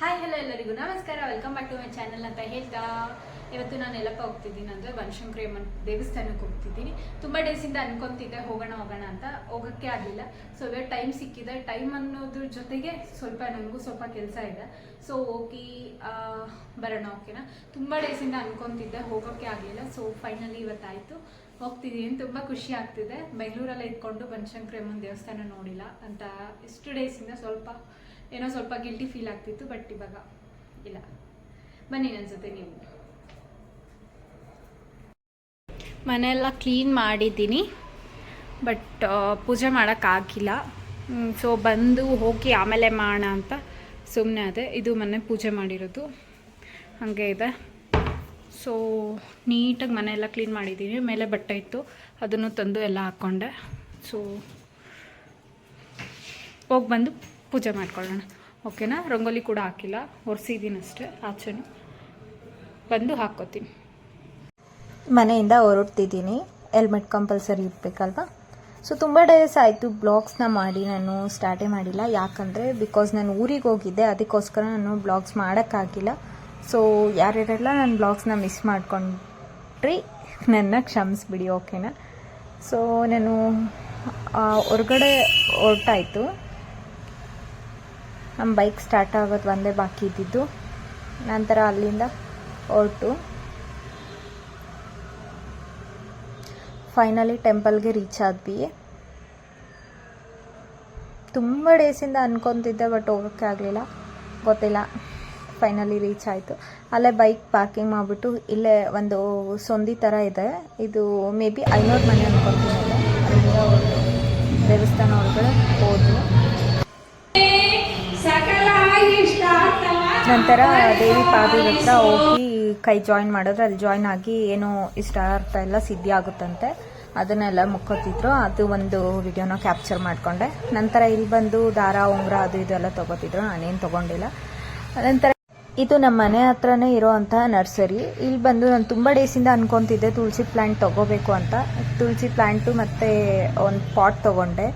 Hi hello ಎಲ್ಲರಿಗೂ ನಮಸ್ಕಾರ. Welcome back to my channel ಅಂತ ಹೇಳ್ತಾ. ಇವತ್ತು ನಾನು ಎಲ್ಲಪ್ಪ ಹೋಗ್ತಿದ್ದೀನಿ ಅಂದರೆ ಬನಶಂಕರಿ ಅಮ್ಮನ ದೇವಸ್ಥಾನಕ್ಕೆ ಹೋಗ್ತಿದ್ದೀನಿ. ತುಂಬ ಡೇಸಿಂದ ಅನ್ಕೊತಿದ್ದೆ, ಹೋಗೋಣ ಹೋಗೋಣ ಅಂತ. ಹೋಗೋಕ್ಕೆ ಆಗಲಿಲ್ಲ. ಸೊ ಇವಾಗ ಟೈಮ್ ಸಿಕ್ಕಿದೆ. ಟೈಮ್ ಅನ್ನೋದ್ರ ಜೊತೆಗೆ ಸ್ವಲ್ಪ ನನಗೂ ಸ್ವಲ್ಪ ಕೆಲಸ ಇದೆ. ಸೊ ಹೋಗಿ ಬರೋಣ, ಓಕೆನಾ? ತುಂಬ ಡೇಸಿಂದ ಅನ್ಕೊತಿದ್ದೆ, ಹೋಗೋಕ್ಕೆ ಆಗಲಿಲ್ಲ. ಸೊ ಫೈನಲಿ ಇವತ್ತಾಯಿತು. ಹೋಗ್ತಿದ್ದೀನಿ ತುಂಬ ಖುಷಿ ಆಗ್ತಿದೆ. ಬೆಂಗಳೂರಲ್ಲೇ ಇದ್ಕೊಂಡು ಬನಶಂಕರಿ ಅಮ್ಮನ ದೇವಸ್ಥಾನ ನೋಡಿಲ್ಲ ಅಂತ ಇಷ್ಟು ಡೇಸಿಂದ ಸ್ವಲ್ಪ ಏನೋ ಸ್ವಲ್ಪ ಗಿಲ್ಟಿ ಫೀಲ್ ಆಗ್ತಿತ್ತು ಬಟ್ ಇವಾಗ ಇಲ್ಲ. ಬನ್ನಿ ನನ್ನ ಜೊತೆ ನೀವು. ಮನೆಯೆಲ್ಲ ಕ್ಲೀನ್ ಮಾಡಿದ್ದೀನಿ ಬಟ್ ಪೂಜೆ ಮಾಡೋಕ್ಕಾಗಿಲ್ಲ ಸೊ ಬಂದು ಹೋಗಿ ಆಮೇಲೆ ಮಾಡೋಣ ಅಂತ ಸುಮ್ಮನೆ ಅದೇ, ಇದು ಮೊನ್ನೆ ಪೂಜೆ ಮಾಡಿರೋದು. ಹಾಗೆ ಇದೆ. ಸೊ ನೀಟಾಗಿ ಮನೆಯೆಲ್ಲ ಕ್ಲೀನ್ ಮಾಡಿದ್ದೀನಿ, ಮೇಲೆ ಬಟ್ಟೆ ಇತ್ತು, ಅದನ್ನು ತಂದು ಎಲ್ಲ ಹಾಕ್ಕೊಂಡೆ ಸೊ ಹೋಗಿ ಬಂದು ಪೂಜೆ ಮಾಡ್ಕೊಳ್ಳೋಣ. ಓಕೆನಾ? ರಂಗೋಲಿ ಕೂಡ ಹಾಕಿಲ್ಲ. ಒರೆಸಿದ್ದೀನಿ ಅಷ್ಟೇ. ಆಚೆನು. ಬಂದು ಹಾಕ್ಕೋತೀನಿ. ಮನೆಯಿಂದ ಹೊರಡ್ತಿದ್ದೀನಿ. ಹೆಲ್ಮೆಟ್ ಕಂಪಲ್ಸರಿ ಇರಬೇಕಲ್ವಾ? ಸೊ ತುಂಬ ಡೇಸ್ ಆಯಿತು ಬ್ಲಾಗ್ಸ್ನ ಮಾಡಿ ನಾನು ಸ್ಟಾರ್ಟೇ ಮಾಡಿಲ್ಲ. ಯಾಕಂದರೆ ಬಿಕಾಸ್ ನಾನು ಊರಿಗೆ ಹೋಗಿದ್ದೆ, ಅದಕ್ಕೋಸ್ಕರ ನಾನು ಬ್ಲಾಗ್ಸ್ ಮಾಡೋಕ್ಕಾಗಿಲ್ಲ. ಸೊ ಯಾರ್ಯಾರೆಲ್ಲ ನಾನು ಬ್ಲಾಗ್ಸ್ನ ಮಿಸ್ ಮಾಡ್ಕೊಂಡ್ರಿ, ನನ್ನ ಕ್ಷಮಿಸ್ಬಿಡಿ, ಓಕೆನಾ? ಸೊ ನಾನು ಹೊರಗಡೆ ಹೊರಟಾಯಿತು. ನಮ್ಮ ಬೈಕ್ ಸ್ಟಾರ್ಟ್ ಆಗೋದು ಒಂದೇ ಬಾಕಿ ಇದ್ದಿದ್ದು. ನಂತರ ಅಲ್ಲಿಂದ ಹೊರಟು. ಫೈನಲಿ ಟೆಂಪಲ್ಗೆ ರೀಚ್ ಆದ್ವಿ. ತುಂಬ ಡೇಸಿಂದ ಅನ್ಕೊತಿದ್ದೆ ಬಟ್ ಹೋಗೋಕ್ಕೆ ಆಗಲಿಲ್ಲ. ಗೊತ್ತಿಲ್ಲ. ಫೈನಲಿ ರೀಚ್ ಆಯಿತು. ಅಲ್ಲೇ ಬೈಕ್ ಪಾರ್ಕಿಂಗ್ ಮಾಡಿಬಿಟ್ಟು ಇಲ್ಲೇ ಒಂದು ಸೊಂದಿ ಥರ ಇದೆ. ಇದು ಮೇ ಬಿ ಐನೂರು ಮನೆ ಅನ್ಕೊತೀನಿ. ಅಲ್ಲೇ. ಅಲ್ಲಿಂದ ದೇವಸ್ಥಾನ ಒಳಗಡೆ ಹೋದ್ವಿ. ನಂತರ ದೇವಿ ಪಾದಿ ಹತ್ರ ಹೋಗಿ ಕೈ ಜಾಯಿನ್ ಮಾಡಿದ್ರೆ ಅಲ್ಲಿ ಜಾಯಿನ್ ಆಗಿ ಏನು ಇಷ್ಟ ಅರ್ಥ ಎಲ್ಲ ಸಿದ್ಧಿ ಆಗುತ್ತಂತೆ. ಅದನ್ನೆಲ್ಲ ಮುಕ್ಕೋತಿದ್ರು ಅದು ಒಂದು ವಿಡಿಯೋನ ಕ್ಯಾಪ್ಚರ್ ಮಾಡಿಕೊಂಡೆ. ನಂತರ ಇಲ್ಲಿ ಬಂದು ದಾರ, ಉಂಗುರ ಅದು ಇದೆಲ್ಲ ತೊಗೋತಿದ್ರು. ನಾನೇನು ತಗೊಂಡಿಲ್ಲ. ನಂತರ ಇದು ನಮ್ಮ ಮನೆ ಹತ್ರನೇ ಇರೋವಂಥ ನರ್ಸರಿ. ಇಲ್ಲಿ ಬಂದು ನಾನು ತುಂಬ ಡೇಸಿಂದ ಅನ್ಕೊತಿದ್ದೆ ತುಳಸಿ ಪ್ಲ್ಯಾಂಟ್ ತಗೋಬೇಕು ಅಂತ. ತುಳಸಿ ಪ್ಲ್ಯಾಂಟು ಮತ್ತು ಒಂದು ಪಾಟ್ ತಗೊಂಡೆ.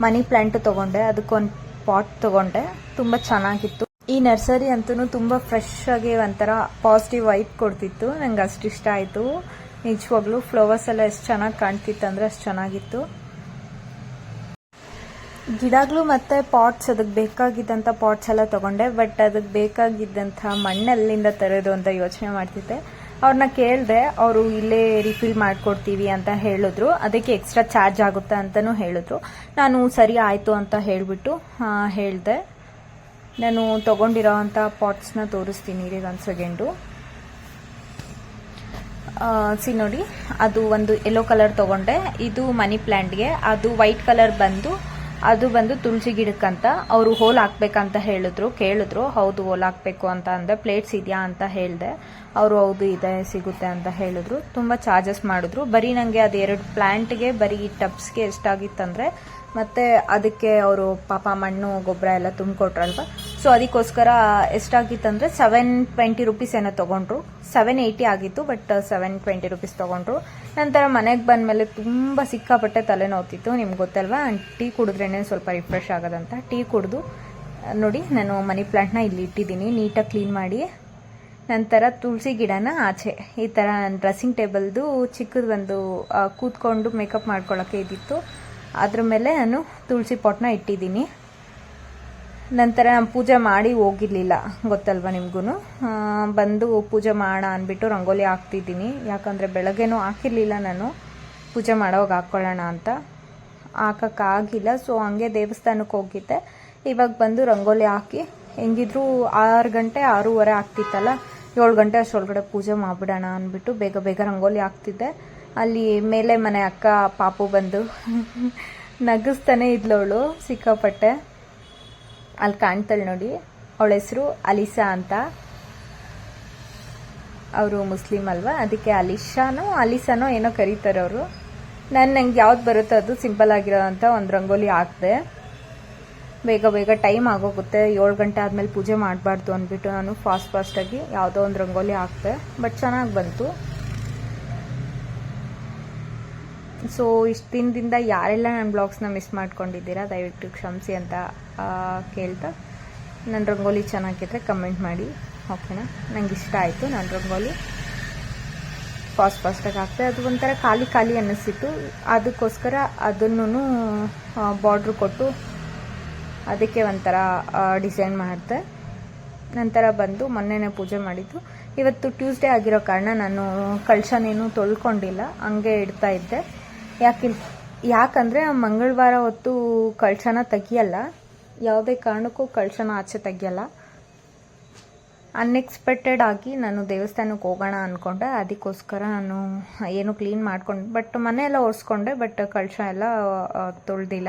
ಮನಿ ಪ್ಲ್ಯಾಂಟು ತಗೊಂಡೆ. ಅದಕ್ಕೊಂದು ಪಾಟ್ ತಗೊಂಡೆ. ತುಂಬ ಚೆನ್ನಾಗಿತ್ತು. ಈ ನರ್ಸರಿ ಅಂತೂ ತುಂಬ ಫ್ರೆಶ್ ಆಗಿ ಒಂಥರ ಪಾಸಿಟಿವ್ ವೈಬ್ ಕೊಡ್ತಿತ್ತು. ನಂಗೆ ಅಷ್ಟು ಇಷ್ಟ ಆಯಿತು. ನಿಜವಾಗ್ಲೂ ಫ್ಲವರ್ಸ್ ಎಲ್ಲ ಎಷ್ಟು ಚೆನ್ನಾಗಿ ಕಾಣ್ತಿತ್ತು ಅಂದರೆ ಅಷ್ಟು ಚೆನ್ನಾಗಿತ್ತು. ಗಿಡಗಳು ಮತ್ತೆ ಪಾಟ್ಸ್ ಅದಕ್ಕೆ ಬೇಕಾಗಿದ್ದಂಥ ಪಾಟ್ಸ್ ಎಲ್ಲ ತಗೊಂಡೆ. ಬಟ್ ಅದಕ್ಕೆ ಬೇಕಾಗಿದ್ದಂಥ ಮಣ್ಣೆಲ್ಲಿಂದ ತರೋದು ಅಂತ ಯೋಚನೆ ಮಾಡ್ತಿದ್ದೆ. ಅವ್ರನ್ನ ಕೇಳಿದೆ ಅವರು ಇಲ್ಲೇ ರಿಫಿಲ್ ಮಾಡಿಕೊಡ್ತೀವಿ ಅಂತ ಹೇಳಿದ್ರು. ಅದಕ್ಕೆ ಎಕ್ಸ್ಟ್ರಾ ಚಾರ್ಜ್ ಆಗುತ್ತೆ ಅಂತಲೂ ಹೇಳಿದ್ರು. ನಾನು ಸರಿ ಆಯಿತು ಅಂತ ಹೇಳಿಬಿಟ್ಟು ಹೇಳಿದೆ. ನಾನು ತೊಗೊಂಡಿರೋ ಅಂಥ ಪಾಟ್ಸ್ನ ತೋರಿಸ್ತೀನಿ ಈಗ ಒಂದು ಸೆಕೆಂಡು ಸಿ ನೋಡಿ. ಅದು ಒಂದು ಯೆಲ್ಲೋ ಕಲರ್ ತಗೊಂಡೆ. ಇದು ಮನಿ ಪ್ಲ್ಯಾಂಟ್ಗೆ ಅದು ವೈಟ್ ಕಲರ್ ಬಂದು ಅದು ಬಂದು ತುಳಸಿ ಗಿಡಕ್ಕಂತ ಅವರು ಹೋಲ್ ಹಾಕ್ಬೇಕಂತ ಹೇಳಿದ್ರು, ಕೇಳಿದ್ರು, ಹೌದು ಹೋಲ್ ಹಾಕ್ಬೇಕು ಅಂತ ಅಂದೆ ಪ್ಲೇಟ್ಸ್ ಇದೆಯಾ ಅಂತ ಹೇಳಿದೆ. ಅವರು ಹೌದು ಇದೆ, ಸಿಗುತ್ತೆ ಅಂತ ಹೇಳಿದ್ರು. ತುಂಬ ಚಾರ್ಜಸ್ ಮಾಡಿದ್ರು. ಬರೀ ನನಗೆ ಅದು ಎರಡು ಪ್ಲ್ಯಾಂಟ್ಗೆ ಬರೀ ಟಬ್ಸ್ಗೆ ಎಷ್ಟಾಗಿತ್ತಂದರೆ, ಮತ್ತು ಅದಕ್ಕೆ ಅವರು ಪಾಪ ಮಣ್ಣು, ಗೊಬ್ಬರ ಎಲ್ಲ ತುಂಬಿಕೊಟ್ರಲ್ವ? ಸೊ ಅದಕ್ಕೋಸ್ಕರ ಎಷ್ಟಾಗಿತ್ತಂದರೆ ಸೆವೆನ್ ಟ್ವೆಂಟಿ ರುಪೀಸ್ ಏನೋ ತೊಗೊಂಡ್ರು. ಸೆವೆನ್ ಏಯ್ಟಿ ಆಗಿತ್ತು ಬಟ್ ಸೆವೆನ್ ಟ್ವೆಂಟಿ ರುಪೀಸ್ ತೊಗೊಂಡ್ರು. ನಂತರ ಮನೆಗೆ ಬಂದಮೇಲೆ ತುಂಬ ಸಿಕ್ಕಾಪಟ್ಟೆ ತಲೆನೋವ್ತಿತ್ತು, ನಿಮ್ಗೆ ಗೊತ್ತಲ್ವಾ? ಟೀ ಕುಡಿದ್ರೇ ಸ್ವಲ್ಪ ರಿಫ್ರೆಶ್ ಆಗೋದಂತ. ಟೀ ಕುಡಿದು ನೋಡಿ, ನಾನು ಮನಿ ಪ್ಲಾಂಟ್ನ ಇಲ್ಲಿ ಇಟ್ಟಿದ್ದೀನಿ. ನೀಟಾಗಿ ಕ್ಲೀನ್ ಮಾಡಿ. ನಂತರ ತುಳಸಿ ಗಿಡನ ಆಚೆ. ಈ ಥರ ಡ್ರೆಸ್ಸಿಂಗ್ ಟೇಬಲ್ದು ಚಿಕ್ಕದು ಒಂದು ಕೂತ್ಕೊಂಡು ಮೇಕಪ್ ಮಾಡ್ಕೊಳ್ಳೋಕ್ಕೆ ಇದ್ದಿತ್ತು. ಅದ್ರ ಮೇಲೆ ನಾನು ತುಳಸಿ ಪಾಟ್ನ ಇಟ್ಟಿದ್ದೀನಿ. ನಂತರ ನಾನು ಪೂಜೆ ಮಾಡಿ ಹೋಗಿರ್ಲಿಲ್ಲ, ಗೊತ್ತಲ್ವ ನಿಮಗೂ ಬಂದು ಪೂಜೆ ಮಾಡೋಣ ಅಂದ್ಬಿಟ್ಟು ರಂಗೋಲಿ ಹಾಕ್ತಿದ್ದೀನಿ. ಯಾಕಂದರೆ ಬೆಳಗ್ಗೆನೂ ಹಾಕಿರಲಿಲ್ಲ ನಾನು. ಪೂಜೆ ಮಾಡೋವಾಗ ಹಾಕ್ಕೊಳ್ಳೋಣ ಅಂತ. ಹಾಕೋಕ್ಕಾಗಿಲ್ಲ ಸೊ ಹಂಗೆ ದೇವಸ್ಥಾನಕ್ಕೆ ಹೋಗಿದ್ದೆ. ಇವಾಗ ಬಂದು ರಂಗೋಲಿ ಹಾಕಿ, ಹೆಂಗಿದ್ರೂ ಆರು ಗಂಟೆ, ಆರೂವರೆ ಆಗ್ತಿತ್ತಲ್ಲ, ಏಳು ಗಂಟೆ ಅಷ್ಟರೊಳಗಡೆ ಪೂಜೆ ಮಾಡಿಬಿಡೋಣ ಅಂದ್ಬಿಟ್ಟು ಬೇಗ ಬೇಗ ರಂಗೋಲಿ ಹಾಕ್ತಿದ್ದೆ. ಅಲ್ಲಿ ಮೇಲೆ ಮನೆ ಅಕ್ಕ, ಪಾಪು ಬಂದು ನಗಿಸ್ತಾನೆ ಇದ್ಲವಳು ಸಿಕ್ಕಾಪಟ್ಟೆ. ಅಲ್ಲಿ ಕಾಣ್ತಾಳೆ ನೋಡಿ. ಅವಳ ಹೆಸರು ಅಲಿಸಾ ಅಂತ. ಅವರು ಮುಸ್ಲಿಂ ಅಲ್ವಾ? ಅದಕ್ಕೆ ಅಲಿಶಾನೋ, ಅಲಿಸಾನೋ ಏನೋ ಕರೀತಾರೆ ಅವರು. ನಾನು ನಂಗೆ ಯಾವ್ದು ಬರುತ್ತೋ ಅದು ಸಿಂಪಲ್ ಆಗಿರೋ ಅಂತ ಒಂದು ರಂಗೋಲಿ ಹಾಕಿದೆ. ಬೇಗ ಬೇಗ ಟೈಮ್ ಆಗೋಗುತ್ತೆ. ಏಳು ಗಂಟೆ ಆದಮೇಲೆ ಪೂಜೆ ಮಾಡಬಾರ್ದು ಅಂದ್ಬಿಟ್ಟು ನಾನು ಫಾಸ್ಟ್ ಫಾಸ್ಟಾಗಿ ಯಾವುದೋ ಒಂದು ರಂಗೋಲಿ ಹಾಕಿದೆ. ಬಟ್ ಚೆನ್ನಾಗಿ ಬಂತು. ಸೊ ಇಷ್ಟು ದಿನದಿಂದ ಯಾರೆಲ್ಲ ನನ್ನ ಬ್ಲಾಗ್ಸ್ನ ಮಿಸ್ ಮಾಡ್ಕೊಂಡಿದ್ದೀರಾ, ದಯವಿಟ್ಟು ಕ್ಷಮಿಸಿ ಅಂತ ಕೇಳ್ತಾ. ನನ್ನ ರಂಗೋಲಿ ಚೆನ್ನಾಗಿದ್ರೆ ಕಮೆಂಟ್ ಮಾಡಿ ಓಕೆನಾ ನಂಗೆ ಇಷ್ಟ ಆಯಿತು ನನ್ನ ರಂಗೋಲಿ. ಫಾಸ್ಟ್ ಫಾಸ್ಟಾಗಿ ಹಾಕ್ತೆ ಅದು ಒಂಥರ ಖಾಲಿ ಖಾಲಿ ಅನ್ನಿಸ್ತಿತ್ತು. ಅದಕ್ಕೋಸ್ಕರ ಅದನ್ನು ಬಾರ್ಡ್ರ್ ಕೊಟ್ಟು ಅದಕ್ಕೆ ಒಂಥರ ಡಿಸೈನ್ ಮಾಡಿದೆ. ನಂತರ ಬಂದು ಮೊನ್ನೆನೇ ಪೂಜೆ ಮಾಡಿದ್ದು. ಇವತ್ತು ಟ್ಯೂಸ್ಡೇ ಆಗಿರೋ ಕಾರಣ ನಾನು ಕಳಶನೇನು ತೊಳ್ಕೊಂಡಿಲ್ಲ. ಹಂಗೆ ಇಡ್ತಾ ಇದ್ದೆ. ಯಾಕೆ ಯಾಕಂದರೆ ಮಂಗಳವಾರ ಹೊತ್ತು ಕಳಶನ ತೆಗಿಯಲ್ಲ. ಯಾವುದೇ ಕಾರಣಕ್ಕೂ ಕಳಶನ ಆಚೆ ತೆಗಿಯಲ್ಲ. ಅನ್ಎಕ್ಸ್ಪೆಕ್ಟೆಡ್ ಆಗಿ ನಾನು ದೇವಸ್ಥಾನಕ್ಕೆ ಹೋಗೋಣ ಅಂದ್ಕೊಂಡೆ ಅದಕ್ಕೋಸ್ಕರ ನಾನು ಏನು ಕ್ಲೀನ್ ಮಾಡ್ಕೊಂಡು ಬಟ್ ಮನೆ ಎಲ್ಲ ಒರೆಸ್ಕೊಂಡೆ ಬಟ್ ಕಳಶ ಎಲ್ಲ ತೊಳೆದಿಲ್ಲ.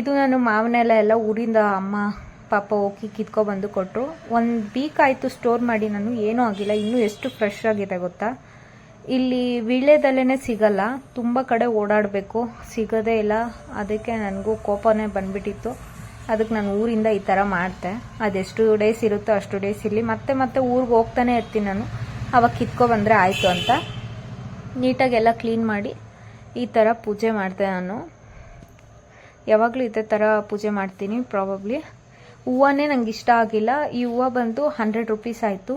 ಇದು ನಾನು ಮಾವನೆಲ್ಲ ಎಲ್ಲ ಊರಿಂದ ಅಮ್ಮ, ಪಾಪ ಹೋಗಿ ಕಿತ್ಕೊಬಂದು ಕೊಟ್ಟರು ಒಂದು ವೀಕ್ ಆಯಿತು ಸ್ಟೋರ್ ಮಾಡಿ, ನಾನು ಏನೂ ಆಗಿಲ್ಲ. ಇನ್ನೂ ಎಷ್ಟು ಫ್ರೆಶ್ ಆಗಿದೆ ಗೊತ್ತಾ? ಇಲ್ಲಿ ವೀಳ್ಯದಲ್ಲೇ ಸಿಗಲ್ಲ, ತುಂಬ ಕಡೆ ಓಡಾಡಬೇಕು. ಸಿಗೋದೇ ಇಲ್ಲ. ಅದಕ್ಕೆ ನನಗೂ ಕೋಪನೇ ಬಂದ್ಬಿಟ್ಟಿತ್ತು. ಅದಕ್ಕೆ ನಾನು ಊರಿಂದ ಈ ಥರ ಮಾಡ್ತೆ. ಅದೆಷ್ಟು ಡೇಸ್ ಇರುತ್ತೋ ಅಷ್ಟು ಡೇಸ್ ಇರಲಿ. ಮತ್ತೆ ಮತ್ತೆ ಊರಿಗೆ ಹೋಗ್ತಾನೆ ಇರ್ತೀನಿ ನಾನು. ಅವಾಗ ಕಿತ್ಕೊಬಂದರೆ ಆಯಿತು ಅಂತ. ನೀಟಾಗೆಲ್ಲ ಕ್ಲೀನ್ ಮಾಡಿ ಈ ಥರ ಪೂಜೆ ಮಾಡ್ತೆ ನಾನು. ಯಾವಾಗಲೂ ಇದೇ ಥರ ಪೂಜೆ ಮಾಡ್ತೀನಿ ಪ್ರಾಬಬ್ಲಿ ಹೂವನೇ ನಂಗೆ ಇಷ್ಟ ಆಗಿಲ್ಲ. ಈ ಹೂವು ಬಂದು ಹಂಡ್ರೆಡ್ ರುಪೀಸ್ ಆಯಿತು.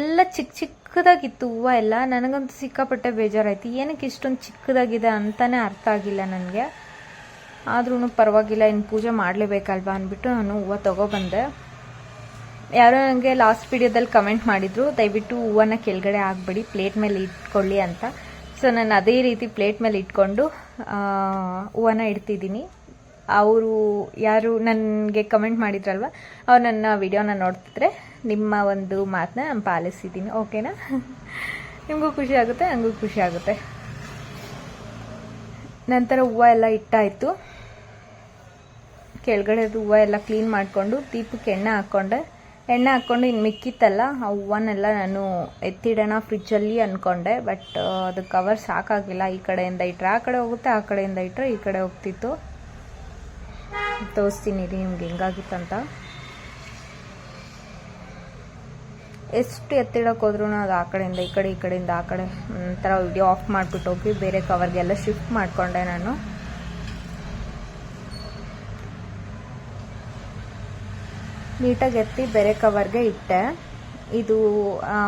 ಎಲ್ಲ ಚಿಕ್ಕ ಚಿಕ್ಕ ಚಿಕ್ಕದಾಗಿತ್ತು, ಹೂವು ಎಲ್ಲ. ನನಗಂತೂ ಸಿಕ್ಕಾಪಟ್ಟೆ ಬೇಜಾರಾಯಿತು. ಏನಕ್ಕೆ ಇಷ್ಟೊಂದು ಚಿಕ್ಕದಾಗಿದೆ ಅಂತಲೇ ಅರ್ಥ ಆಗಿಲ್ಲ ನನಗೆ. ಆದ್ರೂ ಪರವಾಗಿಲ್ಲ, ಇನ್ನು ಪೂಜೆ ಮಾಡಲೇಬೇಕಲ್ವಾ ಅಂದ್ಬಿಟ್ಟು ನಾನು ಹೂವು ತೊಗೊಬಂದೆ. ಯಾರೋ ನನಗೆ ಲಾಸ್ಟ್ ವಿಡಿಯೋದಲ್ಲಿ ಕಮೆಂಟ್ ಮಾಡಿದ್ರು, ದಯವಿಟ್ಟು ಹೂವನ್ನ ಕೆಳಗಡೆ ಹಾಕ್ಬೇಡಿ ಪ್ಲೇಟ್ ಮೇಲೆ ಇಟ್ಕೊಳ್ಳಿ ಅಂತ. ಸೊ ನಾನು ಅದೇ ರೀತಿ ಪ್ಲೇಟ್ ಮೇಲೆ ಇಟ್ಕೊಂಡು ಹೂವನ್ನ ಇಡ್ತಿದ್ದೀನಿ. ಅವರು ಯಾರು ನನಗೆ ಕಮೆಂಟ್ ಮಾಡಿದ್ರಲ್ವ? ಅವ್ರು ನನ್ನ ವಿಡಿಯೋನ ನೋಡ್ತಿದ್ರೆ ನಿಮ್ಮ ಒಂದು ಮಾತನ್ನ ನಾನು ಪಾಲಿಸಿದ್ದೀನಿ ಓಕೆನಾ ನಿಮಗೂ ಖುಷಿ ಆಗುತ್ತೆ ನನಗೂ ಖುಷಿ ಆಗುತ್ತೆ. ನಂತರ ಹೂವು ಎಲ್ಲ ಇಟ್ಟಾಯಿತು. ಕೆಳಗಡೆದು ಹೂವು ಎಲ್ಲ ಕ್ಲೀನ್ ಮಾಡಿಕೊಂಡು ದೀಪಕ್ಕೆ ಎಣ್ಣೆ ಹಾಕ್ಕೊಂಡೆ. ಎಣ್ಣೆ ಹಾಕ್ಕೊಂಡು ಇನ್ನು ಮಿಕ್ಕಿತ್ತಲ್ಲ, ಆ ಹೂವನ್ನೆಲ್ಲ ನಾನು ಎತ್ತಿಡೋಣ ಫ್ರಿಜ್ಜಲ್ಲಿ ಅಂದ್ಕೊಂಡೆ ಬಟ್ ಅದು ಕವರ್ ಸಾಕಾಗಿಲ್ಲ. ಈ ಕಡೆಯಿಂದ ಇಟ್ಟರೆ ಆ ಕಡೆ ಹೋಗುತ್ತೆ, ಆ ಕಡೆಯಿಂದ ಇಟ್ಟರೆ ಈ ಕಡೆ ಹೋಗ್ತಿತ್ತು. ತೋರಿಸ್ತೀನಿ ರೀ ನಿಮ್ಗೆ ಹೆಂಗಾಗಿತ್ತಂತ. ಎಷ್ಟು ಎತ್ತಿಡಕ್ಕೆ ಹೋದ್ರೂ ಅದು ಆ ಕಡೆಯಿಂದ, ಈ ಕಡೆ, ಈ ಕಡೆಯಿಂದ, ಆ ಕಡೆ, ಒಂಥರ ವಿಡಿಯೋ ಆಫ್ ಮಾಡಿಬಿಟ್ಟು ಹೋಗಿ ಬೇರೆ ಕವರ್ಗೆಲ್ಲ ಶಿಫ್ಟ್ ಮಾಡಿಕೊಂಡೆ ನಾನು. ನೀಟಾಗಿ ಎತ್ತಿ ಬೇರೆ ಕವರ್ಗೆ ಇಟ್ಟೆ. ಇದು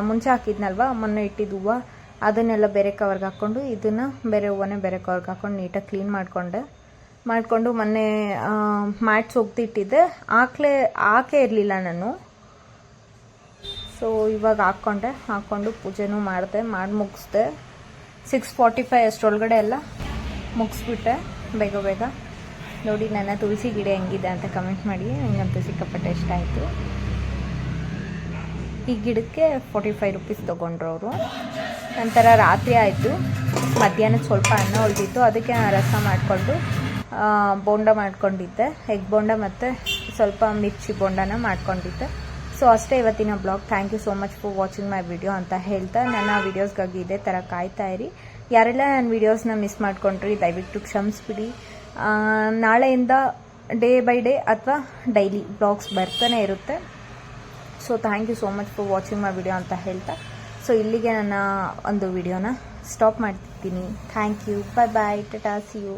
ಮುಂಚೆ ಹಾಕಿದ್ನಲ್ವ? ಮೊನ್ನೆ ಇಟ್ಟಿದ್ದು ಹೂವು. ಅದನ್ನೆಲ್ಲ ಬೇರೆ ಕವರ್ಗೆ ಹಾಕ್ಕೊಂಡು, ಇದನ್ನು ಬೇರೆ ಹೂವನ್ನೇ ಬೇರೆ ಕವರ್ಗೆ ಹಾಕ್ಕೊಂಡು ನೀಟಾಗಿ ಕ್ಲೀನ್ ಮಾಡಿಕೊಂಡೆ. ಮಾಡಿಕೊಂಡು ಮೊನ್ನೆ ಮ್ಯಾಟ್ಸ್ ಒಗ್ದಿಟ್ಟಿದ್ದೆ. ಹಾಕ್ಲೇ ಹಾಕೇ ಇರಲಿಲ್ಲ ನಾನು. ಸೊ ಇವಾಗ ಹಾಕ್ಕೊಂಡೆ. ಹಾಕ್ಕೊಂಡು ಪೂಜೆನೂ ಮಾಡಿದೆ, ಮಾಡಿ ಮುಗಿಸ್ದೆ. ಸಿಕ್ಸ್ ಫಾರ್ಟಿ ಫೈವ್ ಅಷ್ಟರೊಳಗಡೆ ಎಲ್ಲ ಮುಗಿಸ್ಬಿಟ್ಟೆ, ಬೇಗ ಬೇಗ. ನೋಡಿ ನನ್ನ ತುಳಸಿ ಗಿಡ ಹೆಂಗಿದೆ ಅಂತ ಕಮೆಂಟ್ ಮಾಡಿ. ನನಗಂತೂ ಸಿಕ್ಕಾಪಟ್ಟೆ ಇಷ್ಟ ಆಯಿತು. ಈ ಗಿಡಕ್ಕೆ ಫೋರ್ಟಿ ಫೈವ್ ರುಪೀಸ್ ತೊಗೊಂಡ್ರು ಅವರು. ನಂತರ ರಾತ್ರಿ ಆಯಿತು. ಮಧ್ಯಾಹ್ನದ ಸ್ವಲ್ಪ ಅನ್ನ ಉಳಿದಿತ್ತು. ಅದಕ್ಕೆ ರಸ ಮಾಡಿಕೊಂಡು ಬೋಂಡ ಮಾಡ್ಕೊಂಡಿದ್ದೆ. ಎಗ್ ಬೋಂಡ ಮತ್ತು ಸ್ವಲ್ಪ ಮಿರ್ಚಿ ಬೋಂಡನ ಮಾಡ್ಕೊಂಡಿದ್ದೆ. ಸೊ ಅಷ್ಟೇ ಇವತ್ತಿನ blog thank you so much for watching my video ಅಂತ ಹೇಳ್ತಾ ನನ್ನ ವಿಡಿಯೋಸ್ಗಾಗಿ ಇದೇ ಥರ ಕಾಯ್ತಾ ಇರಿ. ಯಾರೆಲ್ಲ ನನ್ನ ವೀಡಿಯೋಸ್ನ ಮಿಸ್ ಮಾಡ್ಕೊಂಡ್ರಿ, ದಯವಿಟ್ಟು ಕ್ಷಮಿಸ್ಬಿಡಿ. ನಾಳೆಯಿಂದ ಡೇ ಬೈ ಡೇ ಅಥವಾ ಡೈಲಿ ಬ್ಲಾಗ್ಸ್ ಬರ್ತಾನೆ ಇರುತ್ತೆ. So thank you so much for watching my video ಅಂತ ಹೇಳ್ತಾ. ಸೊ ಇಲ್ಲಿಗೆ ನನ್ನ ಒಂದು ವಿಡಿಯೋನ ಸ್ಟಾಪ್ ಮಾಡ್ತಿದ್ದೀನಿ. Thank you bye bye tata see you